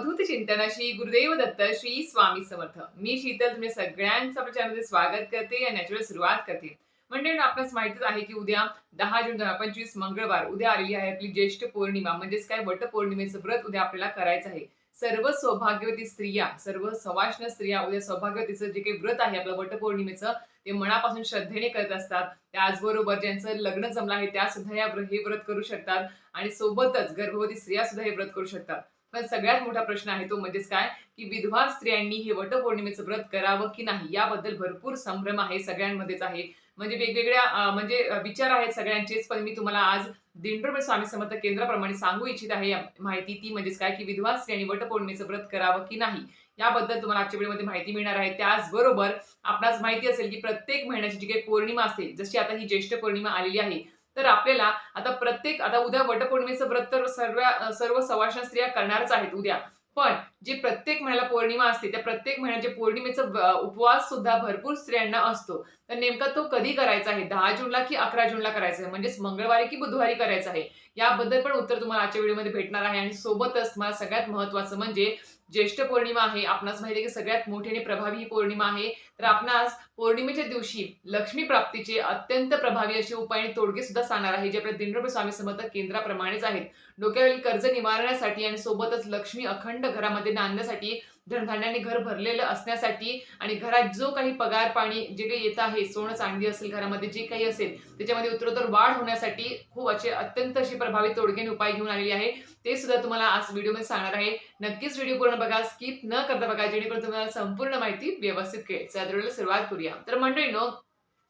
अवधूत चिंतन श्री गुरुदेव दत्त श्री स्वामी समर्थ. मी शीतल तुम्ही सगळ्यांचं आपल्या चॅनलमध्ये स्वागत करते आणि याच्यावर सुरुवात करते. म्हणजे आपल्यास माहितीच आहे की उद्या दहा जून दोन हजार पंचवीस मंगळवार उद्या आलेली आहे आपली ज्येष्ठ पौर्णिमा म्हणजेच काय वट पौर्णिमेचं व्रत उद्या आपल्याला करायचं आहे. सर्व सौभाग्यवती स्त्रिया सर्व सवाष्ण स्त्रिया उद्या सौभाग्यवतीचं जे काही व्रत आहे आपलं वट पौर्णिमेचं ते मनापासून श्रद्धेने करत असतात. त्याचबरोबर ज्यांचं लग्न जमलं आहे त्या सुद्धा या हे व्रत करू शकतात. आणि सोबतच गर्भवती स्त्रिया सुद्धा हे व्रत करू शकतात. पण सगळ्यात मोठा प्रश्न आहे तो म्हणजेच काय? की विधवा स्त्रियांनी हे वटपौर्णिमेचं व्रत करावं की नाही? याबद्दल भरपूर संभ्रम आहे सगळ्यांमध्येच आहे. म्हणजे वेगवेगळ्या म्हणजे विचार आहेत सगळ्यांचेच पण मी तुम्हाला आज दिंडोर म्हणजे स्वामी समर्थ केंद्राप्रमाणे सांगू इच्छित आहे माहिती ती म्हणजेच काय? की विधवा स्त्रियांनी वटपौर्णिमेचं व्रत करावं की नाही? याबद्दल तुम्हाला आजच्या व्हिडिओमध्ये माहिती मिळणार आहे. त्याचबरोबर आपणास माहिती असेल की प्रत्येक महिन्याची जी काही पौर्णिमा असते जशी आता ही ज्येष्ठ पौर्णिमा आलेली आहे तर आपल्याला आता प्रत्येक आता उद्या वटपौर्णिमेचं व्रत तर सर्व सर्व सवाशन स्त्रिया करणारच आहेत उद्या. पण जे प्रत्येक महिन्याला पौर्णिमा असते त्या प्रत्येक महिन्याच्या पौर्णिमेचा उपवास सुद्धा भरपूर स्त्रियांना असतो. तर नेमका तो कधी करायचा आहे? दहा जूनला की अकरा जूनला करायचा आहे? म्हणजेच मंगळवारी की बुधवारी करायचा आहे? याबद्दल पण उत्तर तुम्हाला आजच्या व्हिडिओमध्ये भेटणार आहे आणि सोबतच तुम्हाला सगळ्यात महत्वाचं म्हणजे ज्येष्ठ पौर्णिमा आहे आपणास माहिती आहे की सगळ्यात मोठी आणि प्रभावी ही पौर्णिमा आहे. तर आपणास पौर्णिमेच्या दिवशी लक्ष्मी प्राप्तीचे अत्यंत प्रभावी असे उपाय आणि तोडगे सुद्धा सांगणार आहे जे आपल्या दिंडोबे स्वामी समर्थ केंद्राप्रमाणेच आहेत. डोक्यावरील कर्ज निवारण्यासाठी आणि सोबतच लक्ष्मी अखंड घरामध्ये नांदण्यासाठी धनधान्याने घर भरलेलं असण्यासाठी आणि घरात जो काही पगार पाणी जे काही येत आहे सोनं चांदी असेल घरामध्ये जे काही असेल त्याच्यामध्ये उत्तरोत्तर वाढ होण्यासाठी खूप असे अत्यंत अशी प्रभावी तोडगेने उपाय घेऊन आलेली आहे. ते सुद्धा तुम्हाला आज व्हिडिओमध्ये सांगणार आहे. नक्कीच व्हिडिओ पूर्ण बघा स्किप न करता बघा जेणेकरून तुम्हाला संपूर्ण माहिती व्यवस्थित कळेल. चला सुरुवात करूया. तर मंडळीनो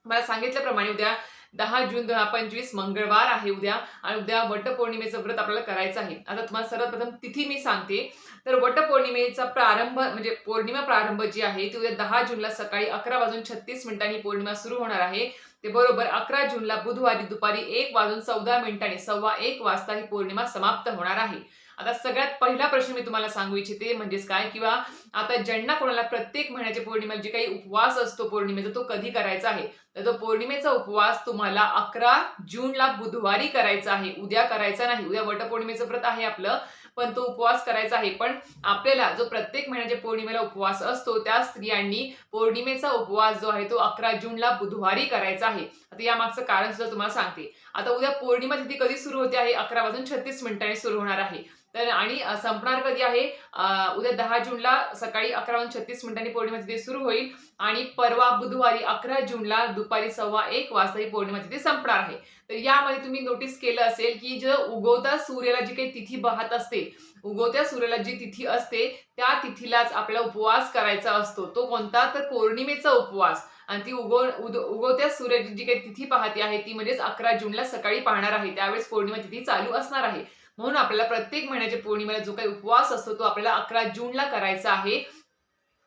मला सांगितल्याप्रमाणे उद्या दहा जून दोन हजार पंचवीस मंगळवार आहे उद्या आणि उद्या वटपौर्णिमेचं व्रत आपल्याला करायचं आहे. आता तुम्हाला सर्वप्रथम तिथी मी सांगते. तर वटपौर्णिमेचा प्रारंभ म्हणजे पौर्णिमा प्रारंभ जी आहे ती उद्या दहा जूनला सकाळी अकरा वाजून छत्तीस मिनिटांनी पौर्णिमा सुरू होणार आहे. ते बरोबर अकरा जूनला बुधवारी दुपारी एक वाजून चौदा मिनिटांनी सव्वा एक वाजता ही पौर्णिमा समाप्त होणार आहे. आता सगळ्यात पहिला प्रश्न मी तुम्हाला सांगू इच्छिते म्हणजेच काय? किंवा आता ज्यांना कोणाला प्रत्येक महिन्याच्या पौर्णिमेला जे काही उपवास असतो पौर्णिमेचा तो कधी करायचा आहे? तर तो पौर्णिमेचा उपवास तुम्हाला अकरा जूनला बुधवारी करायचा आहे. उद्या करायचा नाही. उद्या वटपौर्णिमेचं व्रत आहे आपलं पण तो उपवास करायचा आहे. पण आपल्याला जो प्रत्येक महिन्याच्या पौर्णिमेला उपवास असतो त्या स्त्रियांनी पौर्णिमेचा उपवास जो आहे तो अकरा जूनला बुधवारी करायचा आहे. आता या मागचं कारण सुद्धा तुम्हाला सांगते. आता उद्या पौर्णिमा तिथे कधी सुरू होते आहे? अकरा वाजून छत्तीस मिनिटांनी सुरू होणार आहे. तर आणि संपणार कधी आहे? उद्या दहा जूनला सकाळी अकरा वाजून छत्तीस मिनिटांनी पौर्णिमा तिथे सुरू होईल आणि परवा बुधवारी अकरा जूनला दुपारी सव्वा एक वाजता ही पौर्णिमा तिथे संपणार आहे. तर यामध्ये तुम्ही नोटीस केलं असेल की जे उगवता सूर्याला जी काही तिथी पाहत असते उगवत्या सूर्याला जी तिथी असते त्या तिथीलाच आपला उपवास करायचा असतो. तो कोणता? तर पौर्णिमेचा उपवास. आणि ती उगव उद- उगवत्या सूर्याची जी काही तिथी पाहते आहे ती म्हणजेच अकरा जूनला सकाळी पाहणार आहे. त्यावेळेस पौर्णिमा तिथी चालू असणार आहे. म्हणून आपल्याला प्रत्येक महिन्याच्या पौर्णिमेला जो काही उपवास असतो तो आपल्याला अकरा जूनला करायचा आहे.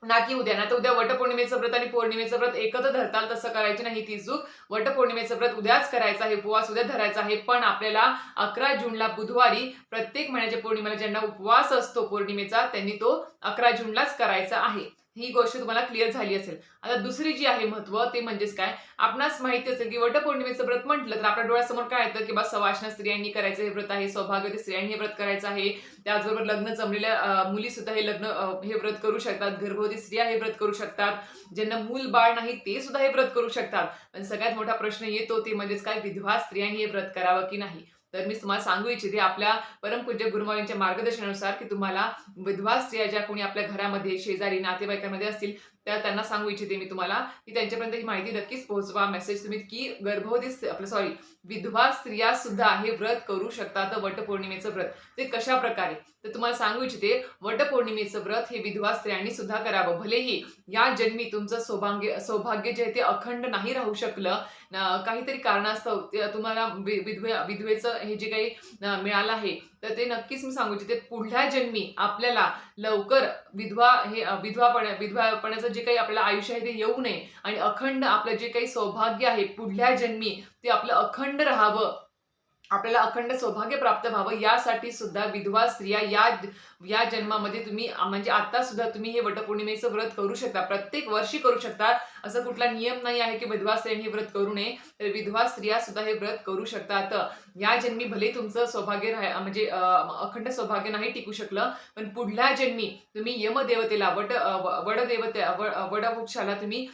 ना की उद्या. ना तर उद्या वटपौर्णिमेचं व्रत आणि पौर्णिमेचं व्रत एकत्र धरताल तसं करायची नाही ती चूक. वटपौर्णिमेचं व्रत उद्याच करायचं आहे उपवास उद्या धरायचा आहे. पण आपल्याला अकरा जूनला बुधवारी प्रत्येक महिन्याच्या पौर्णिमेला ज्यांना उपवास असतो पौर्णिमेचा त्यांनी तो अकरा जूनलाच करायचा आहे. ही गोष्ट तुम्हाला क्लिअर झाली असेल. आता दुसरी जी आहे महत्त्व ते म्हणजेच काय? आपणास माहिती असेल की वटपौर्णिमेचं व्रत म्हटलं तर आपल्या डोळ्यासमोर काय येतं की बा सवाष्ण स्त्रियांनी करायचं हे व्रत आहे सौभाग्यवती स्त्रियांनी हे व्रत करायचं आहे. त्याचबरोबर लग्न जमलेल्या मुली सुद्धा हे लग्न हे व्रत करू शकतात. गर्भवती स्त्रिया हे व्रत करू शकतात. ज्यांना मूल बाळ नाही ते सुद्धा हे व्रत करू शकतात. पण सगळ्यात मोठा प्रश्न येतो ते म्हणजेच काय? विधवा स्त्रियांनी हे व्रत करावं की नाही? तर मी तुम्हाला सांगू इच्छिते आपल्या परमपूज्य गुरुमावींच्या मार्गदर्शनानुसार की तुम्हाला विधवा स्त्रिया ज्या कोणी आपल्या घरामध्ये शेजारी नातेवाईकांमध्ये असतील त्या त्यांना सांगू इच्छिते मी तुम्हाला की त्यांच्यापर्यंत ही माहिती नक्कीच पोहोचवा. मेसेज तुम्ही की गर्भवती आपलं सॉरी विधवा स्त्रिया सुद्धा हे व्रत करू शकतात. वटपौर्णिमेचं व्रत. ते कशा प्रकारे? तर तुम्हाला सांगू इच्छिते वटपौर्णिमेचं व्रत हे विधवा स्त्रियांनी सुद्धा करावं. भलेही या जन्मी तुमचं सौभाग्य सौभाग्य जे आहे ते अखंड नाही राहू शकलं. काहीतरी कारणास्तव ते तुम्हाला वि- विधवे विधवेचं हे जे काही मिळालं आहे तर ते नक्कीच मी सांगू इच्छिते पुढल्या जन्मी आपल्याला लवकर विधवा हे विधवापण विधवापणाचं जे काही आपल्याला आयुष्य आहे ते येऊ नये. आणि अखंड आपलं जे काही सौभाग्य आहे पुढल्या जन्मी ते आपलं अखंड राहावं. आपल्याला अखंड सौभाग्य प्राप्त व्हावं यासाठी सुद्धा विधवा स्त्रिया या या जन्मामध्ये तुम्ही म्हणजे आता सुद्धा तुम्ही हे वटपौर्णिमेचं व्रत करू शकता. प्रत्येक वर्षी करू शकता. असं कुठला नियम नाही आहे की विधवा स्त्रियांनी हे व्रत करू नये तर विधवा स्त्रिया सुद्धा हे व्रत करू शकतात. या जन्मी भले तुमचं सौभाग्य राह म्हणजे अखंड सौभाग्य नाही टिकू शकलं पण पुढल्या जन्मी तुम्ही यमदेवतेला वट व- वडदेवते व- वडवृक्षाला तुम्ही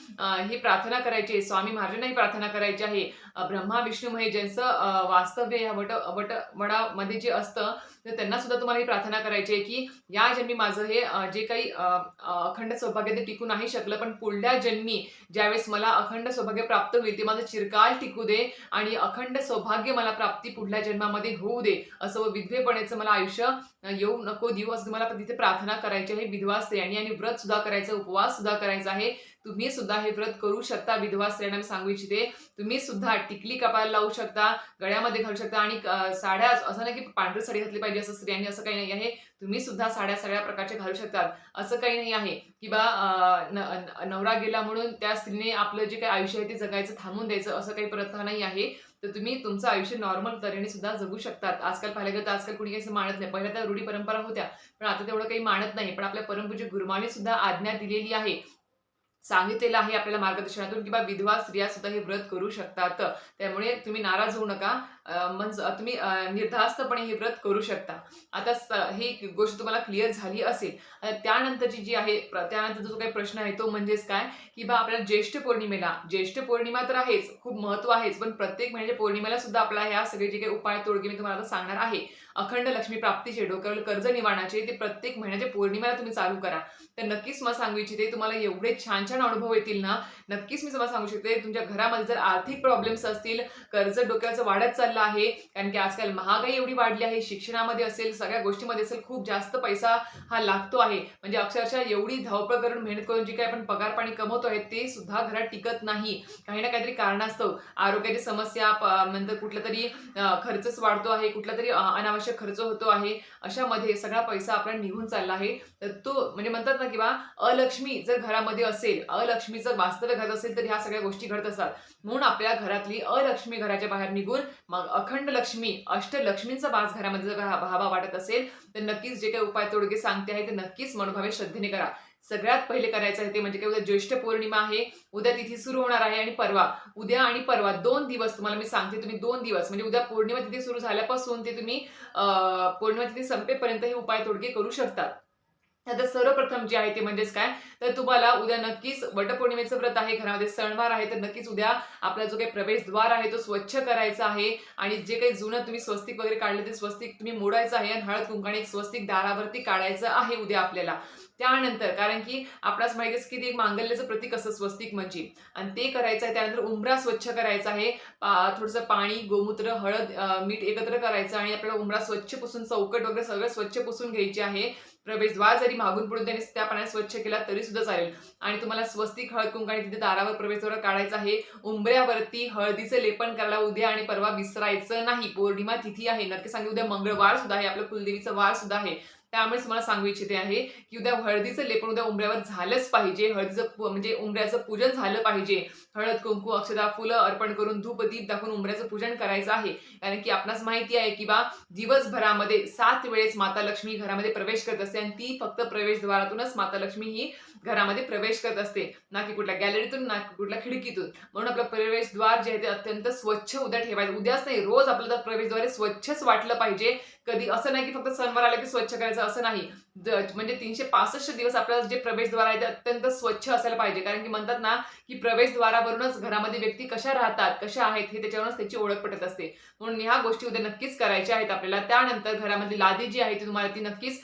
हे प्रार्थना करायची आहे स्वामी महाराजांना ही प्रार्थना करायची आहे. ब्रह्मा विष्णू हे ज्यांचं वास्तव्य या वट वट वडामध्ये जे असतं तर त्यांना सुद्धा तुम्हाला ही प्रार्थना करायची आहे की या जन्मी माझं हे जे काही अखंड सौभाग्य ते टिकू नाही शकलं पण पुढल्या जन्मी ज्यावेळेस मला अखंड सौभाग्य प्राप्त होईल ते माझं चिरकाल टिकू दे आणि अखंड सौभाग्य मला प्राप्ती पुढल्या जन्मामध्ये होऊ दे. असं विधवेपणेचं मला आयुष्य येऊ नको देऊ असं मला तिथे प्रार्थना करायची आहे विधवा स्त्रियांनी आणि व्रत सुद्धा करायचं उपवास सुद्धा करायचा आहे. तुम्ही सुद्धा हे व्रत करू शकता विधवा स्त्रियांना मी सांगू इच्छिते. तुम्ही सुद्धा टिकली कपाळाला लावू शकता गळ्यामध्ये घालू शकता आणि साड्या असं नाही की पांढरी साडी घातली पाहिजे असं स्त्रियांनी असं काही नाही आहे. तुम्ही सुद्धा साड्या सगळ्या प्रकारच्या घालू शकतात. असं काही नाही आहे की बा न- नवरा गेला म्हणून त्या स्त्रीने आपलं जे काही आयुष्य आहे ते जगायचं थांबून द्यायचं असं काही प्रथा नाही आहे. तर तुम्ही तुमचं आयुष्य नॉर्मल तऱ्हेने सुद्धा जगू शकतात. आजकाल पाहिलं गेलं तर आजकाल कुणी काही असं मानत नाही. पहिल्या त्या रूढी परंपरा होत्या पण आता तेवढं काही मानत नाही. पण आपल्या परमपूज्य गुरुमाने सुद्धा आज्ञा दिलेली आहे. सांगितलेलं आहे आपल्याला मार्गदर्शनातून किंवा विधवा स्त्रिया सुद्धा हे व्रत करू शकतात. त्यामुळे तुम्ही नाराज होऊ नका. म्हणजे तुम्ही निर्धास्तपणे हे व्रत करू शकता. आता हे ही गोष्ट तुम्हाला क्लिअर झाली असेल. त्यानंतरची जी आहे त्यानंतर जो काही प्रश्न आहे तो म्हणजेच काय? की बा आपल्याला ज्येष्ठ पौर्णिमेला ज्येष्ठ पौर्णिमा तर आहेच खूप महत्त्व आहेच पण प्रत्येक महिन्याच्या पौर्णिमेला सुद्धा आपला ह्या सगळे जे काही उपाय तोडगे मी तुम्हाला आता सांगणार आहे. अखंड लक्ष्मी प्राप्तीचे डोक्यावर कर्ज निवारणाचे ते प्रत्येक महिन्याच्या पौर्णिमेला तुम्ही चालू करा. तर नक्कीच मला सांगू इच्छिते तुम्हाला एवढे छान छान अनुभव येतील ना नक्कीच मी तुम्हाला सांगू शकते तुमच्या घरामध्ये जर आर्थिक प्रॉब्लेम्स असतील कर्ज डोक्याचं वाढत चाललं आहे. कारण की आजकाल महागाई एवढी वाढली आहे शिक्षणामध्ये असेल सगळ्या गोष्टीमध्ये असेल खूप जास्त पैसा हा लागतो आहे. म्हणजे अक्षरशः एवढी धावपळ करून मेहनत करून जी काही आपण पगार पाणी कमवतो आहे ते सुद्धा घरात टिकत नाही. काही ना काहीतरी कारणास्तव आरोग्याची समस्या नंतर कुठला तरी खर्चच वाढतो आहे कुठला तरी अनावश्यक खर्च होतो आहे अशामध्ये सगळा पैसा आपला निघून चालला आहे. तर तो म्हणजे म्हणतात ना किंवा अलक्ष्मी जर घरामध्ये असेल अलक्ष्मी जर वास्तव्य घरात असेल तर ह्या सगळ्या गोष्टी घडत असतात. म्हणून आपल्या घरातली अलक्ष्मी घराच्या बाहेर निघून मग अखंड लक्ष्मी अष्टलक्ष्मींचा वास घरामध्ये जर भावा वाटत असेल तर नक्कीच जे काही उपाय तोडगे सांगते आहे ते नक्कीच मनोभावे श्रद्धेने करा. सगळ्यात पहिले करायचं आहे ते म्हणजे काय उद्या ज्येष्ठ पौर्णिमा आहे उद्या तिथी सुरू होणार आहे आणि परवा उद्या आणि परवा दोन दिवस तुम्हाला मी सांगते तुम्ही दोन दिवस म्हणजे उद्या पौर्णिमा तिथी सुरू झाल्यापासून ते तुम्ही पौर्णिमा तिथी संपेपर्यंत हे उपाय तोडगे करू शकतात. आता सर्वप्रथम जे आहे ते म्हणजेच काय? तर तुम्हाला उद्या नक्कीच वटपौर्णिमेचं व्रत आहे घरामध्ये सणवार आहे तर नक्कीच उद्या आपला जो काही प्रवेशद्वार आहे तो स्वच्छ करायचा आहे. आणि जे काही जुनं तुम्ही स्वस्तिक वगैरे काढलं ते स्वस्तिक तुम्ही मोडायचं आहे आणि हळद कुंकाने एक स्वस्तिक दारावरती काढायचं आहे उद्या आपल्याला. त्यानंतर कारण की आपणास माहिती आहे की ते मांगल्याचं प्रतीक असं स्वस्तिक म्हणजे. आणि ते करायचं आहे त्यानंतर उंबरा स्वच्छ करायचा आहे. थोडंसं पाणी गोमूत्र हळद मीठ एकत्र करायचं आणि आपल्याला उंबरा स्वच्छ पुसून चौकट वगैरे सगळं स्वच्छ पुसून घ्यायची आहे. प्रवेशद्वार जरी मागून पडून त्याने त्या पाण्यात स्वच्छ केला तरी सुद्धा चालेल. आणि तुम्हाला स्वस्तिक हळद कुंकाने तिथे दारावर प्रवेशद्वार काढायचं आहे. उंबऱ्यावरती हळदीचं लेपन करायला उद्या आणि परवा विसरायचं नाही. पौर्णिमा तिथी आहे. नक्की सांगितलं उद्या मंगळवार सुद्धा आहे. आपलं कुलदेवीचा वार सुद्धा आहे. त्यामुळे तुम्हाला सांगू इच्छिते आहे की उद्या हळदीचं लेपण उद्या उंबऱ्यावर झालंच पाहिजे. हळदीचं म्हणजे उंबऱ्याचं पूजन झालं पाहिजे. हळद कुंकू अक्षदा फुलं अर्पण करून धूप दीप दाखवून उंबऱ्याचं पूजन करायचं आहे. कारण की आपणास माहिती आहे की बा दिवसभरामध्ये सात वेळेस माता लक्ष्मी घरामध्ये प्रवेश करत असते आणि ती फक्त प्रवेशद्वारातूनच माता लक्ष्मी ही घरामध्ये प्रवेश करत असते. ना की कुठल्या गॅलरीतून ना की कुठल्या खिडकीतून. म्हणून आपलं प्रवेशद्वार जे आहे ते अत्यंत स्वच्छ उद्या ठेवायचं. उद्याच नाही रोज आपलं प्रवेशद्वारे स्वच्छच वाटलं पाहिजे. कधी असं नाही की फक्त सणवार आला की स्वच्छ करायचं असं नाही. म्हणजे तीनशे पासष्ट दिवस आपल्याला जे प्रवेशद्वार आहे ते अत्यंत स्वच्छ असायला पाहिजे. कारण की म्हणतात ना की प्रवेशद्वारावरूनच घरामध्ये व्यक्ती कशा राहतात कशा आहेत हे त्याच्यावरूनच त्याची ओळख पटत असते. म्हणून ह्या गोष्टी उद्या नक्कीच करायच्या आहेत आपल्याला. त्यानंतर घरामधली लादी जी आहे ती तुम्हाला ती नक्कीच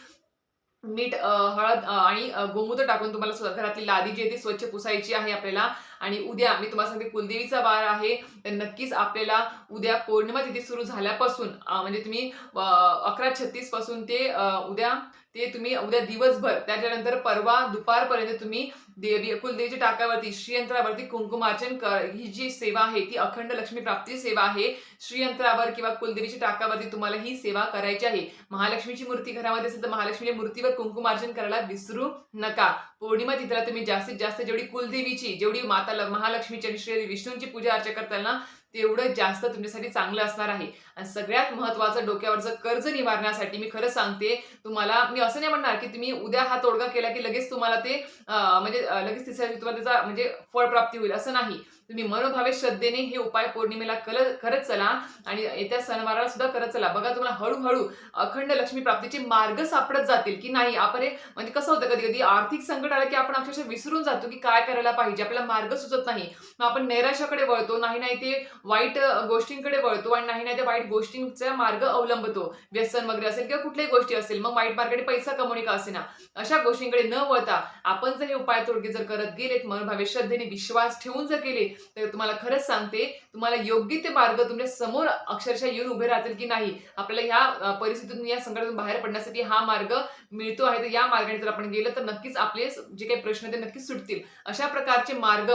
मीठ हळद आणि गोमूत्र टाकून तुम्हाला घरातली लादी जी आहे ती स्वच्छ पुसायची आहे आपल्याला. आणि उद्या मी तुम्हाला सांगते कुलदेवीचा वार आहे. तर नक्कीच आपल्याला उद्या पौर्णिमा तिथी सुरू झाल्यापासून म्हणजे तुम्ही अकरा छत्तीसपासून ते उद्या ते तुम्ही उद्या दिवसभर त्याच्यानंतर परवा दुपारपर्यंत तुम्ही देवी कुलदेवीच्या टाकावरती श्रीयंत्रावरती कुंकुमार्चन कर. ही जी सेवा आहे ती अखंड लक्ष्मी प्राप्ती सेवा आहे. श्रीयंत्रावर किंवा कुलदेवीच्या टाकावरती तुम्हाला ही सेवा करायची आहे. महालक्ष्मीची मूर्ती घरामध्ये असेल तर महालक्ष्मीच्या मूर्तीवर कुंकुमार्चन करायला विसरू नका. पौर्णिमा तिथला तुम्ही जास्तीत जास्त जेवढी कुलदेवीची जेवढी माता महालक्ष्मीची आणि श्री विष्णूंची पूजा अर्चा करताना तेवढं जास्त तुमच्यासाठी चांगलं असणार आहे. आणि सगळ्यात महत्वाचं डोक्यावरचं कर्ज निवारण्यासाठी मी खरं सांगते तुम्हाला मी असं नाही म्हणणार की तुम्ही उद्या हा तोडगा केला की लगेच तुम्हाला ते म्हणजे लगेच तिसऱ्या तुम्हाला त्याचा म्हणजे फळप्राप्ती होईल असं नाही. तुम्ही मनोभावे श्रद्धेने हे उपाय पौर्णिमेला कल करत चला आणि येत्या सणवाराला सुद्धा करत चला. बघा तुम्हाला हळूहळू अखंड लक्ष्मी प्राप्तीचे मार्ग सापडत जातील की नाही आपण हे म्हणजे कसं होतं कधी कधी आर्थिक संकट आलं की आपण अक्षरशः विसरून जातो की काय करायला पाहिजे आपल्याला मार्ग सुचत नाही. मग आपण नैराश्याकडे वळतो नाही नाही ते वाईट गोष्टींकडे वळतो आणि नाही नाही ते वाईट गोष्टींचा मार्ग अवलंबतो. व्यसन वगैरे असेल किंवा कुठल्याही गोष्टी असेल मग वाईट मार्गाने पैसा कमवणे का असेना? अशा गोष्टींकडे न वळता आपण जर हे उपाय तोडगे जर करत गेलेत मनोभावे श्रद्धेने विश्वास ठेवून जर केले तर तुम्हाला खरंच सांगते तुम्हाला योग्य ते मार्ग तुमच्यासमोर अक्षरशः येऊन उभे राहतील की नाही आपल्याला ह्या परिस्थितीतून या संकटातून बाहेर पडण्यासाठी हा मार्ग मिळतो आहे. तर या मार्गाने जर आपण गेलं तर नक्कीच आपले जे काही प्रश्न ते नक्कीच सुटतील. अशा प्रकारचे मार्ग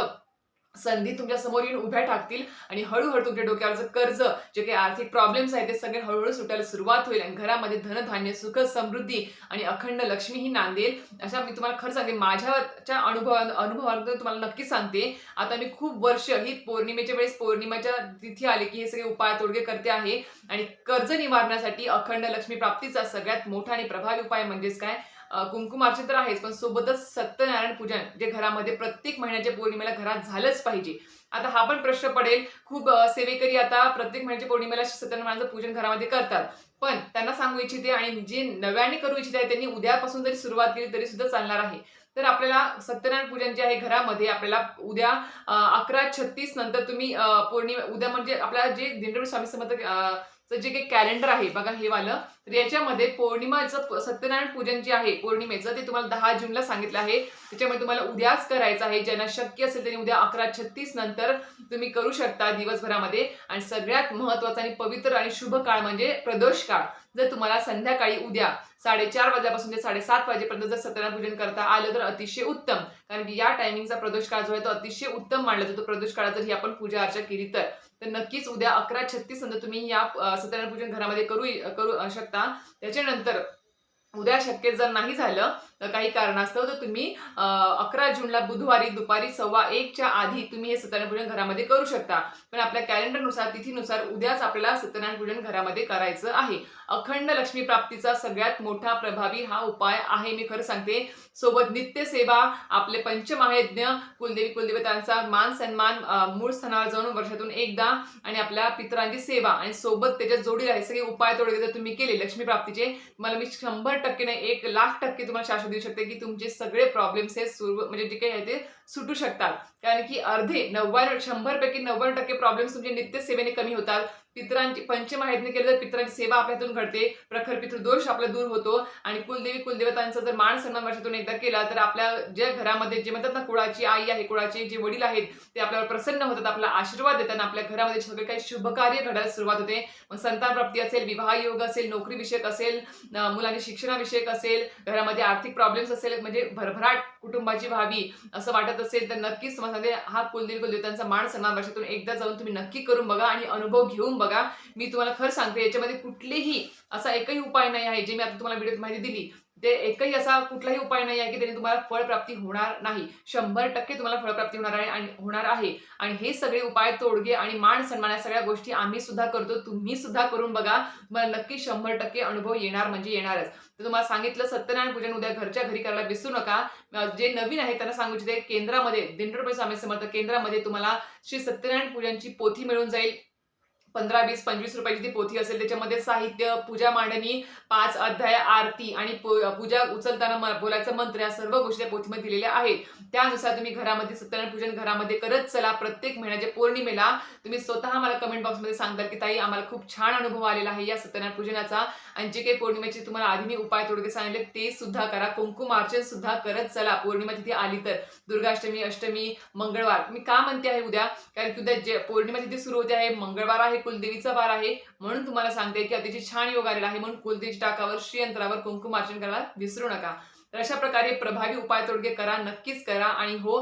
संधी तुमच्यासमोर येऊन उभ्या टाकतील आणि हळूहळू तुमच्या डोक्यावरचं कर्ज जे काही आर्थिक प्रॉब्लेम्स आहेत ते सगळे हळूहळू सुटायला सुरुवात होईल आणि घरामध्ये धनधान्य सुख समृद्धी आणि अखंड लक्ष्मी ही नांदेल. अशा मी तुम्हाला खरं सांगते माझ्याच्या अनुभव अनुभवातून तुम्हाला नक्की सांगते आता मी खूप वर्ष ही पौर्णिमेच्या वेळेस पौर्णिमेच्या तिथी आली की हे सगळे उपाय तोडगे करते आहे. आणि कर्ज निवारण्यासाठी अखंड लक्ष्मी प्राप्तीचा सगळ्यात मोठा आणि प्रभावी उपाय म्हणजेच काय? कुंकुमार्चन तर आहेच पण सोबतच सत्यनारायण पूजन जे घरामध्ये प्रत्येक महिन्याच्या पौर्णिमेला घरात झालंच पाहिजे. आता हा पण प्रश्न पडेल. खूप सेवेकरी आता प्रत्येक महिन्याच्या पौर्णिमेला सत्यनारायणाचं पूजन घरामध्ये करतात. पण त्यांना सांगू इच्छिते आणि जे नव्याने करू इच्छित आहे त्यांनी उद्यापासून जरी सुरुवात केली तरी सुद्धा चालणार आहे. तर आपल्याला सत्यनारायण पूजन जे आहे घरामध्ये आपल्याला उद्या अकरा छत्तीस नंतर तुम्ही पौर्णिमा उद्या म्हणजे आपल्याला जे दिंडोरी स्वामी समर्थ जे काही कॅलेंडर आहे बघा हे वालं तर याच्यामध्ये पौर्णिमाचं सत्यनारायण पूजन जे आहे पौर्णिमेचं ते तुम्हाला दहा जूनला सांगितलं आहे. त्याच्यामध्ये तुम्हाला उद्याच करायचं आहे ज्यांना शक्य असेल त्यांनी उद्या अकरा छत्तीस नंतर तुम्ही करू शकता दिवसभरामध्ये. आणि सगळ्यात महत्त्वाचा आणि पवित्र आणि शुभ काळ म्हणजे प्रदोष काळ. जर तुम्हाला संध्याकाळी उद्या साडेचार वाजल्यापासून ते साडेसात वाजेपर्यंत जर सत्यनारायण पूजन करता आलं तर अतिशय उत्तम. कारण की या टायमिंगचा प्रदोष काळ जो आहे तो अतिशय उत्तम मानला जातो. प्रदोष काळात जर ही आपण पूजा अर्चा केली तर. तर नक्कीच उद्या अकरा छत्तीस नंतर तुम्ही या सत्यनारायण पूजन घरामध्ये करू करू शकता. त्याच्यानंतर उद्या शक्य जर नाही झालं तर काही कारणास्तव तर तुम्ही अकरा जूनला बुधवारी दुपारी सव्वा एकच्या आधी तुम्ही हे सत्यनारायण पूजन घरामध्ये करू शकता. पण आपल्या कॅलेंडरनुसार तिथीनुसार उद्याच आपल्याला सत्यनारायण पूजन घरामध्ये करायचं आहे. अखंड लक्ष्मी प्राप्तीचा सगळ्यात मोठा प्रभावी हा उपाय आहे मी खरं सांगते. सोबत नित्य सेवा आपले पंचमहायज्ञ कुलदेवी कुलदेवतांचा मान सन्मान मूळ स्थानावर जाऊन वर्षातून एकदा आणि आपल्या पितरांची सेवा आणि सोबत त्याच्या जोडीला हे सगळे उपाय तोडगे जर तुम्ही केले लक्ष्मी प्राप्तीचे मला मी शंभर टक्के नाही एक लाख टक्के तुम्हाला शाश्वत देऊ शकते की तुमचे सगळे प्रॉब्लेम्स हे सुरू म्हणजे जे काही आहे ते सुटू शकतात. कारण की अर्धे नव्याण्णव शंभर पैकी नव्याण्णव टक्के प्रॉब्लेम्स तुमचे नित्य सेवेने कमी होतात. पितरांची पंचमहायज्ञ केलं तर पितरांची सेवा आपल्यातून घडते. प्रखर पितृदोष आपला दूर होतो. आणि कुलदेवी कुलदेवतांचा जर मान सन्मान वर्षातून एकदा केला तर आपल्या ज्या घरामध्ये जे म्हणतात ना कुळाची आई आहे कुळाचे जे वडील आहेत ते आपल्यावर प्रसन्न होतात आपला आशीर्वाद देताना आपल्या घरामध्ये सगळे काही शुभकार्य घडायला सुरुवात होते. मग संतान प्राप्ती असेल विवाह योग असेल नोकरीविषयक असेल मुलांनी मुलांच्या शिक्षणाविषयक असेल घरामध्ये आर्थिक प्रॉब्लेम्स असेल म्हणजे भरभराट कुटुंबाची व्हावी असं वाटत असेल तर नक्कीच समाजामध्ये हा कुलदेवी कुलदेवतांचा मान सन्मान वर्षातून एकदा जाऊन तुम्ही नक्की करून बघा आणि अनुभव घेऊन बघा मी तुम्हाला खरं सांगते याच्यामध्ये कुठलेही असा एकही उपाय नाही आहे जे मी आता तुम्हाला व्हिडिओत माहिती दिली. ते एकही असा कुठलाही उपाय नाही आहे की त्याने तुम्हाला फळप्राप्ती होणार नाही. शंभर टक्के तुम्हाला फळप्राप्ती होणार आहे आणि होणार आहे. आणि हे सगळे उपाय तोडगे आणि मान सन्मान या सगळ्या गोष्टी आम्ही सुद्धा करतो तुम्ही सुद्धा करून बघा. तुम्हाला नक्की शंभर टक्के अनुभव येणार म्हणजे येणारच. तर तुम्हाला सांगितलं सत्यनारायण पूजन उद्या घरच्या घरी करायला विसरू नका. जे नवीन आहे त्यांना सांगू इच्छिते केंद्रामध्ये दिंडोरपे स्वामी समर्थ केंद्रामध्ये तुम्हाला श्री सत्यनारायण पूजनची पोथी मिळून जाईल. पंधरा वीस पंचवीस रुपयाची ती पोथी असेल त्याच्यामध्ये साहित्य पूजा मांडणी पाच अध्याय आरती आणि पूजा उचलताना म- बोलायचं मंत्र या सर्व गोष्टी त्या पोथीमध्ये दिलेल्या आहेत. त्यानुसार तुम्ही घरामध्ये सत्यनारायण पूजन घरामध्ये करत चला. प्रत्येक महिन्याच्या पौर्णिमेला तुम्ही स्वतः मला कमेंट बॉक्समध्ये सांगताल की ताई आम्हाला खूप छान अनुभव आलेला आहे या सत्यनारायण पूजनाचा. आणि जे काही पौर्णिमेचे तुम्हाला आधी मी उपाय तोडगे सांगितले ते सुद्धा करा. कुंकुम अर्चन सुद्धा करत चला. पौर्णिमा तिथे आली तर. दुर्गाष्टमी अष्टमी मंगळवार. मी का म्हणते आहे उद्या? कारण की उद्या जे पौर्णिमा तिथे सुरू होते आहे मंगळवार आहे कुलदेवीचा वार आहे. म्हणून तुम्हाला सांगते की अतिशय छान योग आलेला आहे. म्हणून कुलदेवीच्या टाकावर श्रीयंत्रावर कुंकुम अर्चन करायला विसरू नका. तर अशा प्रकारे प्रभावी उपाय तोडगे करा नक्कीच करा. आणि हो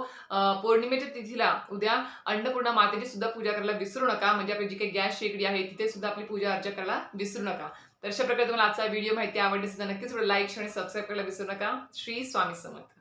पौर्णिमेच्या तिथीला उद्या अन्नपूर्णा मातेची सुद्धा पूजा करायला विसरू नका. म्हणजे आपली जी काही गॅस शेगडी आहे तिथे सुद्धा आपली पूजा अर्चा करायला विसरू नका. तर अशा प्रकारे तुम्हाला आजचा व्हिडिओ माहिती आवडली सुद्धा नक्कीच लाईक आणि सबस्क्राईब करायला विसरू नका. श्री स्वामी समर्थ.